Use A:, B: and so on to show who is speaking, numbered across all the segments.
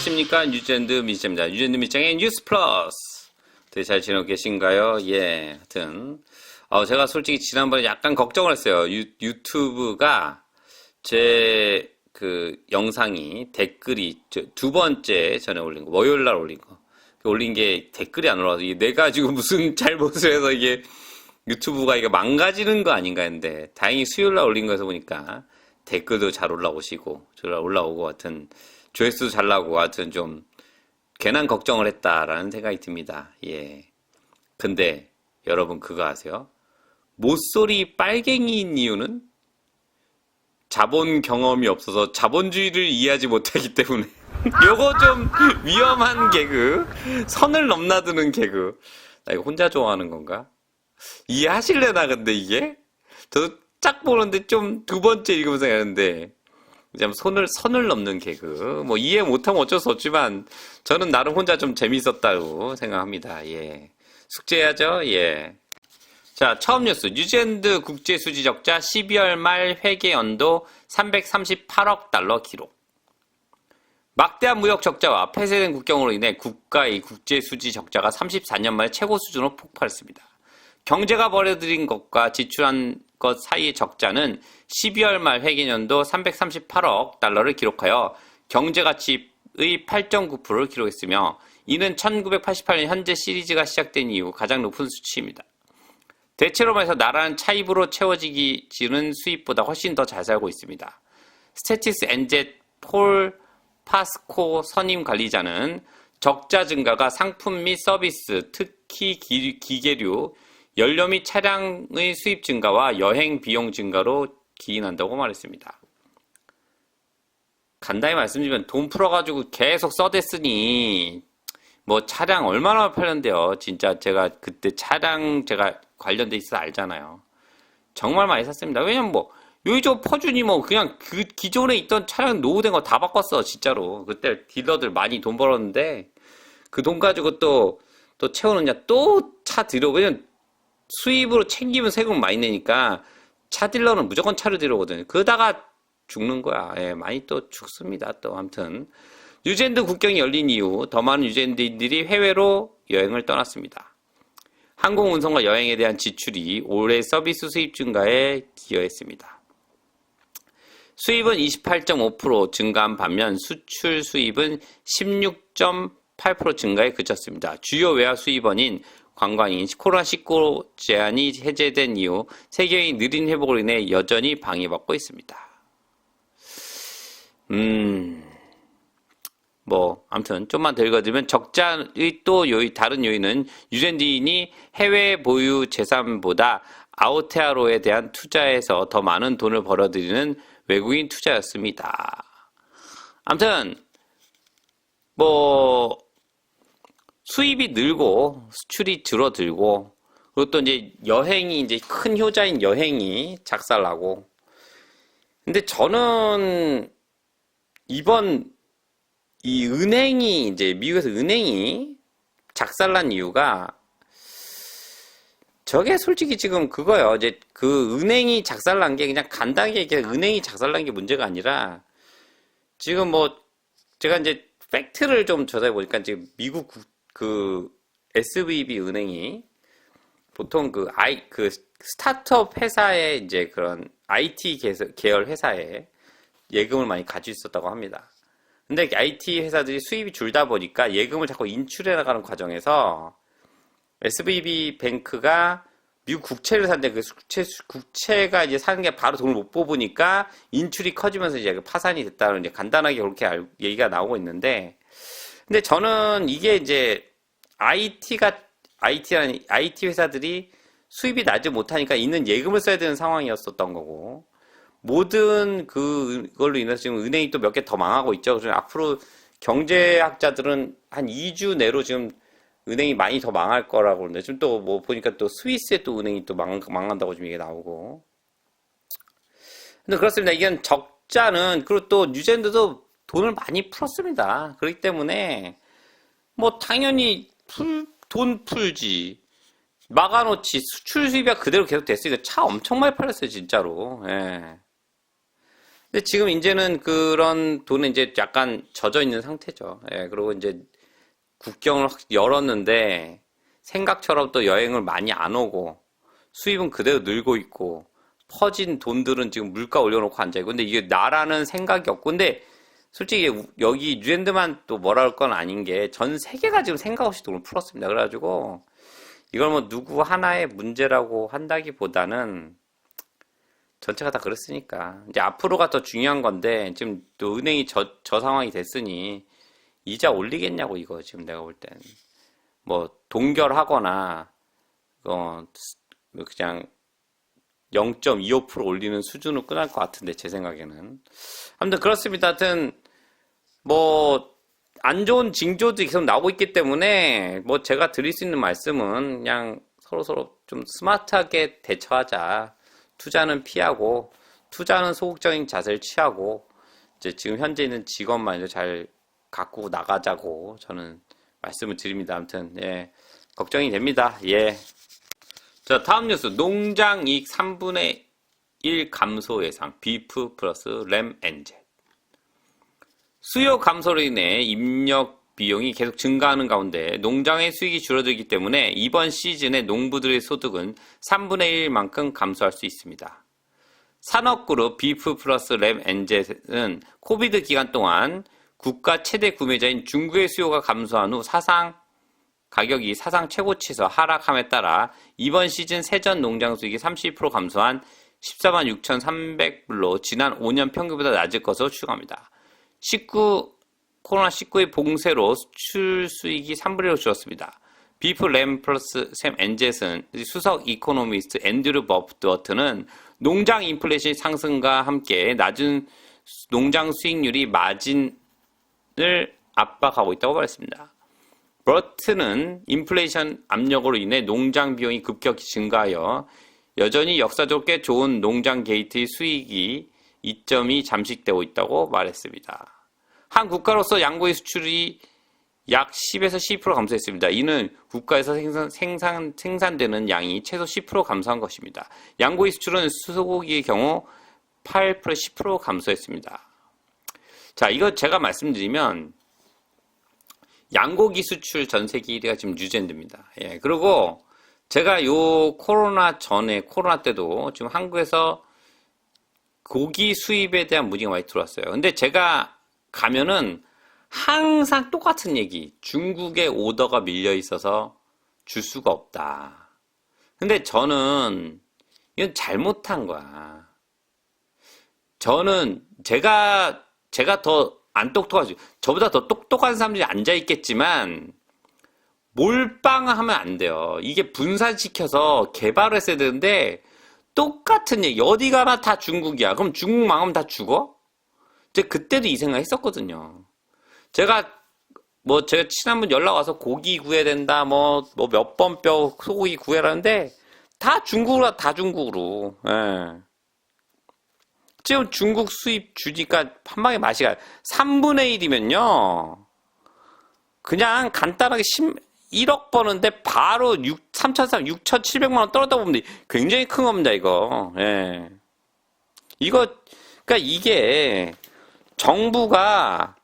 A: 안녕하십니까 뉴젠드 미장입니다. 뉴젠드 미장의 뉴스 플러스. 되게 잘 지내고 계신가요? 예, 하여튼 어, 제가 솔직히 지난번에 약간 걱정을 했어요. 유, 유튜브가 제 그 영상이 댓글이 저두 번째 전에 올린 거 월요일 날 올린 거 올린 게 댓글이 안 올라와서 이게 내가 지금 무슨 잘못을 해서 이게 유튜브가 이게 망가지는 거 아닌가 했는데 다행히 수요일 날 올린 거에서 보니까 댓글도 잘 올라오시고 잘 올라오고 하여튼 조회수도 잘 나오고 하여튼 좀 괜한 걱정을 했다라는 생각이 듭니다. 예. 근데 여러분 그거 아세요? 모쏠이 빨갱이인 이유는 자본 경험이 없어서 자본주의를 이해하지 못하기 때문에 요거 좀 위험한 개그 선을 넘나드는 개그 나 이거 혼자 좋아하는 건가? 이해하실래나 근데 이게? 저도 짝 보는데 좀 두 번째 읽으면서 하는데 그냥 손을 선을 넘는 개그 뭐 이해 못하면 어쩔 수 없지만 저는 나름 혼자 좀 재밌었다고 생각합니다. 예. 숙제해야죠. 예. 자, 처음 뉴스. 뉴질랜드 국제 수지 적자 12월 말 회계 연도 338억 달러 기록. 막대한 무역 적자와 폐쇄된 국경으로 인해 국가의 국제 수지 적자가 34년 만에 최고 수준으로 폭발했습니다. 경제가 벌어들인 것과 지출한 것 사이의 적자는 12월 말 회계년도 338억 달러를 기록하여 경제 가치의 8.9%를 기록했으며 이는 1988년 현재 시리즈가 시작된 이후 가장 높은 수치입니다. 대체로 말해서 나라는 차입으로 채워지기는 수입보다 훨씬 더 잘 살고 있습니다. 스태티스 엔젯 폴 파스코 선임 관리자는 적자 증가가 상품 및 서비스, 특히 기, 기계류, 연료 및 차량의 수입 증가와 여행 비용 증가로 기인한다고 말했습니다. 간단히 말씀드리면 돈 풀어가지고 계속 써댔으니 뭐 차량 얼마나 팔렸는데요. 진짜 제가 그때 차량 제가 관련돼 있어 알잖아요. 정말 많이 샀습니다. 왜냐면 뭐 요이저 퍼준이 뭐 그냥 그 기존에 있던 차량 노후된 거 다 바꿨어 진짜로. 그때 딜러들 많이 돈 벌었는데 그 돈 가지고 또 또 채우느냐 또 차 들여 왜냐면 수입으로 챙기면 세금 많이 내니까 차 딜러는 무조건 차를 들여오거든요. 그러다가 죽는 거야. 예, 많이 또 죽습니다. 또 아무튼 뉴질랜드 국경이 열린 이후 더 많은 뉴질랜드인들이 해외로 여행을 떠났습니다. 항공 운송과 여행에 대한 지출이 올해 서비스 수입 증가에 기여했습니다. 수입은 28.5% 증가한 반면 수출 수입은 16.8% 증가에 그쳤습니다. 주요 외화 수입원인 관광인 코로나19 제한이 해제된 이후 세계의 느린 회복으로 인해 여전히 방해받고 있습니다. 음, 뭐, 아무튼, 좀만 더 읽어드리면, 적자의 또 요인, 다른 요인은 유젠디인이 해외 보유 재산보다 아우테아로에 대한 투자에서 더 많은 돈을 벌어들이는 외국인 투자였습니다. 아무튼, 뭐, 수입이 늘고, 수출이 줄어들고, 그리고 또 이제 여행이, 이제 큰 효자인 여행이 작살나고, 근데 저는 이번 이 은행이 이제 미국에서 은행이 작살난 이유가 저게 솔직히 지금 그거요. 이제 그 은행이 작살난 게 그냥 간단하게 그냥 은행이 작살난 게 문제가 아니라 지금 뭐 제가 이제 팩트를 좀 조사해 보니까 지금 미국 구- 그 SVB 은행이 보통 그 아이 그 스타트업 회사에 이제 그런 IT 계열 회사에 예금을 많이 가지고 있었다고 합니다. 근데 IT 회사들이 수입이 줄다 보니까 예금을 자꾸 인출해 나가는 과정에서 SVB 뱅크가 미국 국채를 샀는데 그 국채, 국채가 이제 사는 게 바로 돈을 못 뽑으니까 인출이 커지면서 이제 그 파산이 됐다는 이제 간단하게 그렇게 알- 얘기가 나오고 있는데 근데 저는 이게 이제 IT가 IT라는 IT 회사들이 수입이 나지 못하니까 있는 예금을 써야 되는 상황이었었던 거고 모든 그걸로 인해서 지금 은행이 또 몇 개 더 망하고 있죠. 그래서 앞으로 경제학자들은 한 2주 내로 지금 은행이 많이 더 망할 거라고 그러는데 지금 또 뭐 보니까 또 스위스에 또 은행이 또 망, 망한다고 지금 이게 나오고. 근데 그렇습니다. 이건 적자는 그리고 또 뉴질랜드도 돈을 많이 풀었습니다. 그렇기 때문에 뭐 당연히 풀, 돈 풀지. 막아놓지 수출 수입이 그대로 계속 됐으니까 차 엄청 많이 팔렸어요 진짜로 예. 근데 지금 이제는 그런 돈은 이제 약간 젖어 있는 상태죠. 예, 그리고 이제 국경을 확 열었는데 생각처럼 또 여행을 많이 안 오고 수입은 그대로 늘고 있고 퍼진 돈들은 지금 물가 올려놓고 앉아있고 근데 이게 나라는 생각이 없고 근데 솔직히 여기 뉴랜드만 또 뭐라 할 건 아닌 게 전 세계가 지금 생각 없이 돈을 풀었습니다. 그래가지고 이걸 뭐 누구 하나의 문제라고 한다기보다는 전체가 다 그랬으니까 이제 앞으로가 더 중요한 건데 지금 또 은행이 저, 저 상황이 됐으니 이자 올리겠냐고 이거 지금 내가 볼 땐 뭐 동결하거나 어 그냥 0.25% 올리는 수준으로 끝날 것 같은데 제 생각에는 아무튼 그렇습니다. 하여튼 뭐 안 좋은 징조도 계속 나오고 있기 때문에 뭐 제가 드릴 수 있는 말씀은 그냥 서로 서로 좀 스마트하게 대처하자. 투자는 피하고 투자는 소극적인 자세를 취하고 이제 지금 현재 있는 직업만 잘 갖고 나가자고 저는 말씀을 드립니다. 아무튼 예 걱정이 됩니다. 예. 자 다음 뉴스 농장 이익 3분의 1 감소 예상 비프 플러스 램 엔젤 수요 감소로 인해 입력 비용이 계속 증가하는 가운데 농장의 수익이 줄어들기 때문에 이번 시즌에 농부들의 소득은 3분의 1만큼 감소할 수 있습니다. 산업그룹 비프 플러스 램 엔젤은 코비드 기간 동안 국가 최대 구매자인 중국의 수요가 감소한 후 사상 가격이 사상 최고치에서 하락함에 따라 이번 시즌 세전 농장 수익이 30% 감소한 14만 6,300불로 지난 5년 평균보다 낮을 것으로 추정합니다. 19 코로나19의 봉쇄로 수출 수익이 3분의 1로 줄었습니다. 비프 램 플러스 샘 엔젯은 수석 이코노미스트 앤드류 버프트워트는 농장 인플레이션 상승과 함께 낮은 농장 수익률이 마진을 압박하고 있다고 말했습니다. 버트는 인플레이션 압력으로 인해 농장 비용이 급격히 증가하여 여전히 역사적으로 꽤 좋은 농장 게이트의 수익이 이점이 잠식되고 있다고 말했습니다. 한 국가로서 양고기 수출이 약 10에서 12% 감소했습니다. 이는 국가에서 생산, 생산, 생산되는 양이 최소 10% 감소한 것입니다. 양고기 수출은 소고기의 경우 8% 10% 감소했습니다. 자, 이거 제가 말씀드리면 양고기 수출 전 세계 1위가 지금 뉴질랜드입니다. 예, 그리고 제가 요 코로나 전에 코로나 때도 지금 한국에서 고기 수입에 대한 문의가 많이 들어왔어요. 근데 제가 가면은 항상 똑같은 얘기. 중국의 오더가 밀려 있어서 줄 수가 없다. 근데 저는 이건 잘못한 거야. 저는 제가 제가 더 안 똑똑하지. 저보다 더 똑똑한 사람들이 앉아 있겠지만 몰빵하면 안 돼요. 이게 분산시켜서 개발을 했어야 되는데 똑같은 얘기. 어디 가나 다 중국이야. 그럼 중국 망하면 다 죽어? 제 그때도 이 생각 했었거든요. 제가 뭐 제가 친한 분 연락 와서 고기 구해야 된다 뭐 뭐 몇 번 뼈 소고기 구해라는데 다 중국으로 다 중국으로. 예. 지금 중국 수입 주니까 한 방에 맛이 가요. 3분의 1이면요. 그냥 간단하게 10, 1억 버는데 바로 6, 3,300, 6,700만 원 떨어다 보면 굉장히 큰 겁니다, 이거. 예. 이거, 그러니까 이게 정부가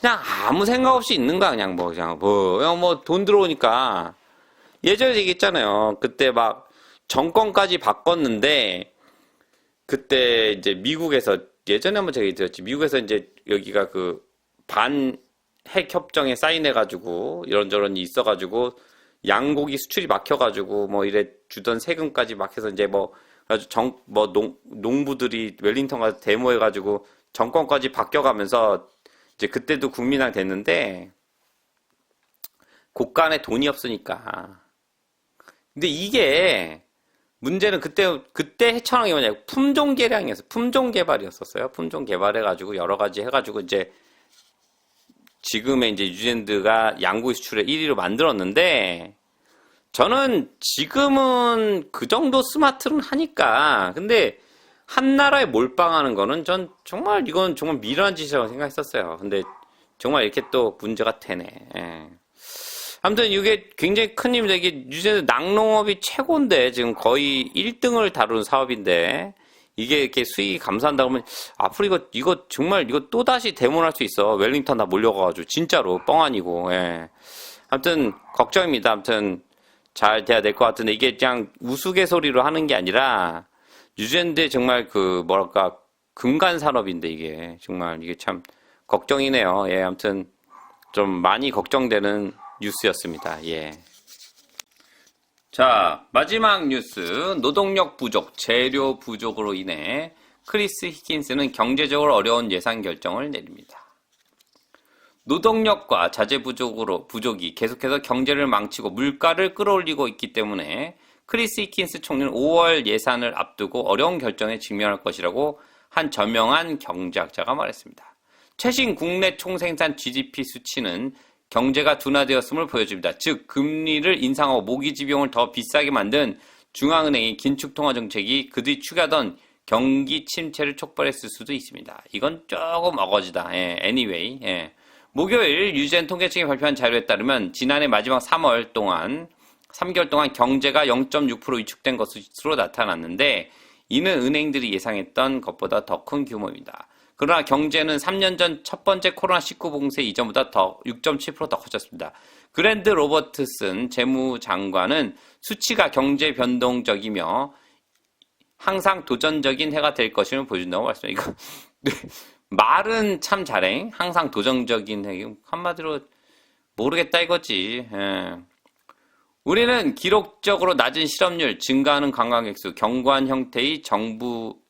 A: 그냥 아무 생각 없이 있는 거야, 그냥 뭐, 그냥 뭐, 그냥 뭐 돈 들어오니까. 예전에 얘기했잖아요. 그때 막 정권까지 바꿨는데, 그때 이제 미국에서, 예전에 한번 제가 얘기드렸지. 미국에서 이제 여기가 그 반 핵 협정에 사인해가지고, 이런저런 있어가지고, 양고기 수출이 막혀가지고, 뭐 이래 주던 세금까지 막혀서 이제 뭐, 아주 정, 뭐 농, 농부들이 웰링턴 가서 데모해가지고, 정권까지 바뀌어가면서 이제 그때도 국민당 됐는데 국간에 돈이 없으니까. 근데 이게 문제는 그때 그때 헤쳐나온 게 뭐냐 품종 개량이었어. 품종 개발이었었어요. 품종 개발해가지고 여러 가지 해가지고 이제 지금의 이제 뉴질랜드가 양고기 수출의 1위로 만들었는데 저는 지금은 그 정도 스마트는 하니까 근데 한 나라에 몰빵하는 거는 전 정말 이건 정말 미련한 짓이라고 생각했었어요. 근데 정말 이렇게 또 문제가 되네. 예. 아무튼 이게 굉장히 큰 힘입니다. 이게 뉴질랜드 낙농업이 최고인데 지금 거의 1등을 다루는 사업인데 이게 이렇게 수익이 감소한다 그러면 앞으로 이거 이거 정말 이거 또 다시 대문할 수 있어. 웰링턴 다 몰려가가지고 진짜로 뻥 아니고. 예. 아무튼 걱정입니다. 아무튼 잘 돼야 될 것 같은데 이게 그냥 우스갯소리로 하는 게 아니라 뉴질랜드 정말 그 뭐랄까 근간 산업인데 이게 정말 이게 참 걱정이네요. 예, 아무튼 좀 많이 걱정되는 뉴스였습니다. 예. 자, 마지막 뉴스. 노동력 부족, 재료 부족으로 인해 크리스 히킨스는 경제적으로 어려운 예산 결정을 내립니다. 노동력과 자재 부족으로 부족이 계속해서 경제를 망치고 물가를 끌어올리고 있기 때문에 크리스 히킨스 총리는 5월 예산을 앞두고 어려운 결정에 직면할 것이라고 한 저명한 경제학자가 말했습니다. 최신 국내 총생산 GDP 수치는 경제가 둔화되었음을 보여줍니다. 즉 금리를 인상하고 모기지 비용을 더 비싸게 만든 중앙은행의 긴축통화 정책이 그들이 추구하던 경기 침체를 촉발했을 수도 있습니다. 이건 조금 어거지다. 예, anyway. 예. 목요일 유젠 통계청이 발표한 자료에 따르면 지난해 마지막 3월 동안 3개월 동안 경제가 0.6% 위축된 것으로 나타났는데 이는 은행들이 예상했던 것보다 더 큰 규모입니다. 그러나 경제는 3년 전 첫 번째 코로나19 봉쇄 이전보다 더 6.7%더 커졌습니다. 그랜드 로버트슨 재무장관은 수치가 경제 변동적이며 항상 도전적인 해가 될 것임을 보여준다고 말씀합니다. 이거 네. 말은 참 잘해. 항상 도전적인 해. 한마디로 모르겠다 이거지. 예. 우리는 기록적으로 낮은 실업률, 증가하는 관광객 수, 견고한 형태의 정부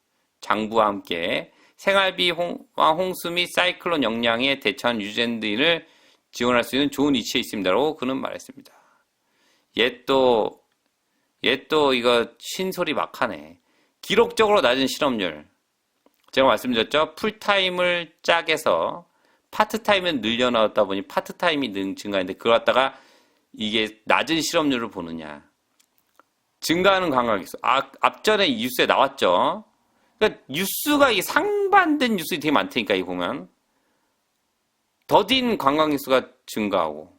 A: 장부와 함께 생활비와 홍수 및 사이클론 영향에 대처한 유젠드인을 지원할 수 있는 좋은 위치에 있습니다라고 그는 말했습니다. 얘 또, 얘 또 이거 신소리 막 하네. 기록적으로 낮은 실업률. 제가 말씀드렸죠? 풀타임을 짝에서 파트타임은 늘려나왔다 보니 파트타임이 능 증가했는데 그걸 갖다가 이게 낮은 실업률을 보느냐. 증가하는 관광객 수. 아, 앞전에 뉴스에 나왔죠? 그러니까 뉴스가 이 상반된 뉴스가 되게 많다니까, 이 보면. 더딘 관광객 수가 증가하고.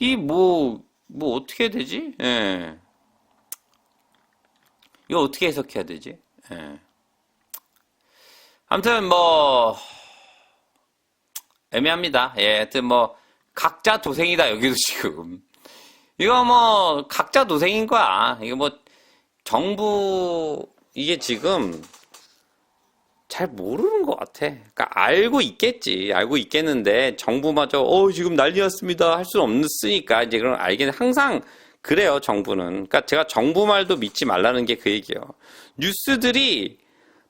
A: 이 뭐, 뭐 어떻게 해야 되지? 예. 이거 어떻게 해석해야 되지? 예. 아무튼 뭐 애매합니다. 예, 하여튼 뭐 각자 도생이다 여기도 지금 이거 뭐 각자 도생인 거야. 이거 뭐 정부 이게 지금 잘 모르는 것 같아. 그러니까 알고 있겠지. 알고 있겠는데 정부마저 어 지금 난리 났습니다 할 수는 없으니까 이제 그런 알겠는 항상 그래요 정부는. 그러니까 제가 정부 말도 믿지 말라는 게 그 얘기예요. 뉴스들이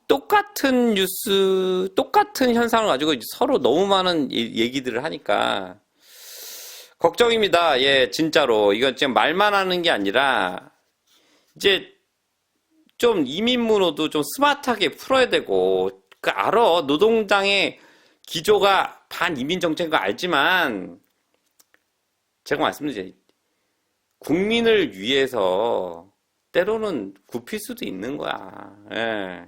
A: 똑같은 뉴스, 똑같은 현상을 가지고 서로 너무 많은 얘기들을 하니까 걱정입니다. 예, 진짜로. 이건 지금 말만 하는 게 아니라 이제 좀 이민문호도 좀 스마트하게 풀어야 되고 그 알아. 노동당의 기조가 반이민 정책인 거 알지만 제가 말씀드리죠. 국민을 위해서 때로는 굽힐 수도 있는 거야. 예.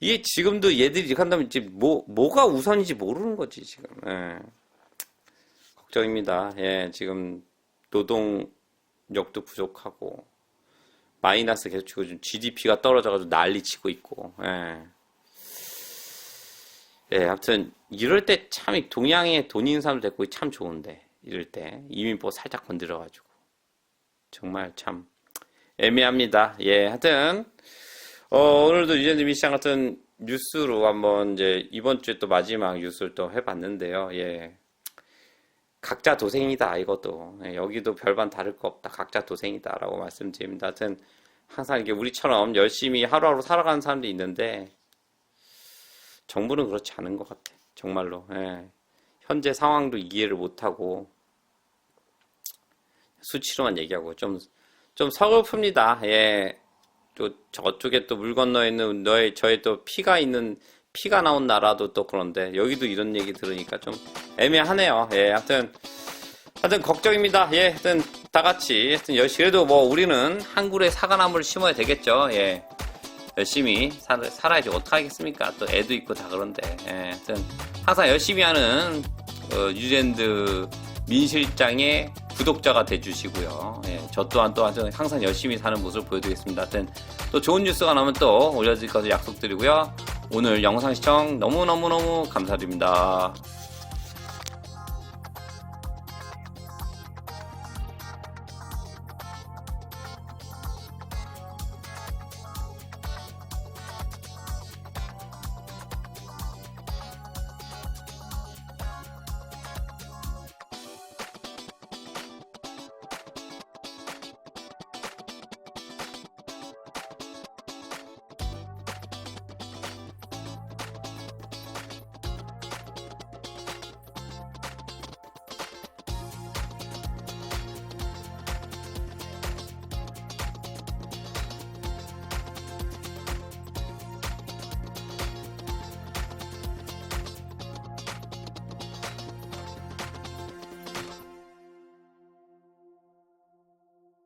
A: 이게 지금도 얘들이 이렇게 한다면 이제 뭐, 뭐가 우선인지 모르는 거지, 지금. 예. 걱정입니다. 예, 지금 노동력도 부족하고, 마이너스 계속 치고, 지금 GDP가 떨어져가지고 난리 치고 있고, 예. 예, 아무튼, 이럴 때 참, 동양에 돈 있는 사람들 데리고 참 좋은데, 이럴 때. 이민법 살짝 건드려가지고. 정말 참, 애매합니다. 예, 하여튼, 어, 오늘도 유재님 시장 같은 뉴스로 한번 이제 이번 주에 또 마지막 뉴스를 또 해봤는데요. 예. 각자 도생이다, 이것도. 예, 여기도 별반 다를 거 없다. 각자 도생이다라고 말씀드립니다. 하여튼, 항상 이게 우리처럼 열심히 하루하루 살아가는 사람들이 있는데, 정부는 그렇지 않은 것 같아. 정말로. 예. 현재 상황도 이해를 못하고, 수치로만 얘기하고, 좀, 좀 서글픕니다. 예. 또 저쪽에 또 물 건너에 있는 너의 저의 또 피가 있는 피가 나온 나라도 또 그런데 여기도 이런 얘기 들으니까 좀 애매하네요. 예, 하여튼 하여튼 걱정입니다. 예, 하여튼 다 같이 하여튼 열심히 그래도 뭐 우리는 한 그루의 사과나무를 심어야 되겠죠. 예. 열심히 살, 살아야지 어떡하겠습니까? 또 애도 있고 다 그런데. 예, 하여튼 항상 열심히 하는 어, 유젠드 민 실장의 구독자가 돼주시고요. 예, 저 또한 또 항상 열심히 사는 모습을 보여드리겠습니다. 하여튼 또 좋은 뉴스가 나오면 또 올려드릴 것을 약속드리고요. 오늘 영상 시청 너무너무너무 감사드립니다.